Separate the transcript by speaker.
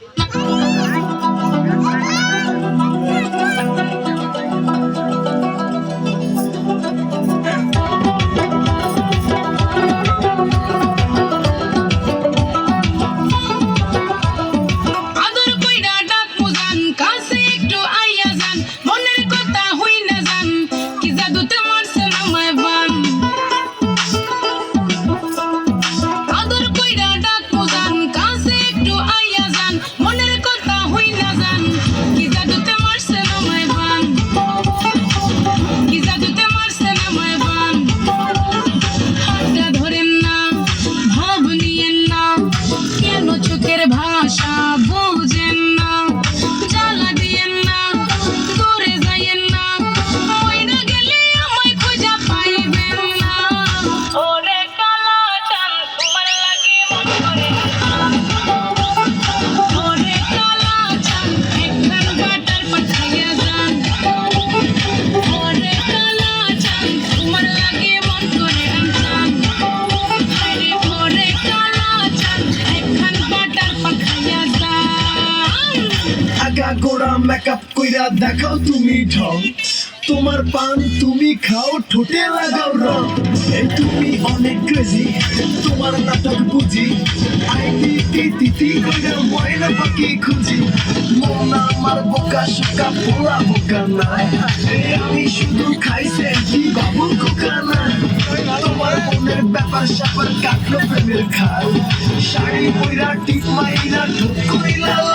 Speaker 1: Thank.
Speaker 2: আগা গোড়া makeup কইরা দেখাও তুমি ঢং। তোমার পান তুমি খাও, ঠোঁটে লাগাও রং। তুমি অনেক ক্রেজি তোমার নাটক বুঝি। আইটি টি তিতি কইরা ময়না পাখি খুঁজি। মন আমার বোকা পোলা বোকা নাই। আমি শুধু খাইছে কি বাবু কোকা নাই। তোমার মনের ব্যাপার স্যাপার কাটলো প্রেমের খাল শাড়ি পইরা টিপ মাইরা কইলা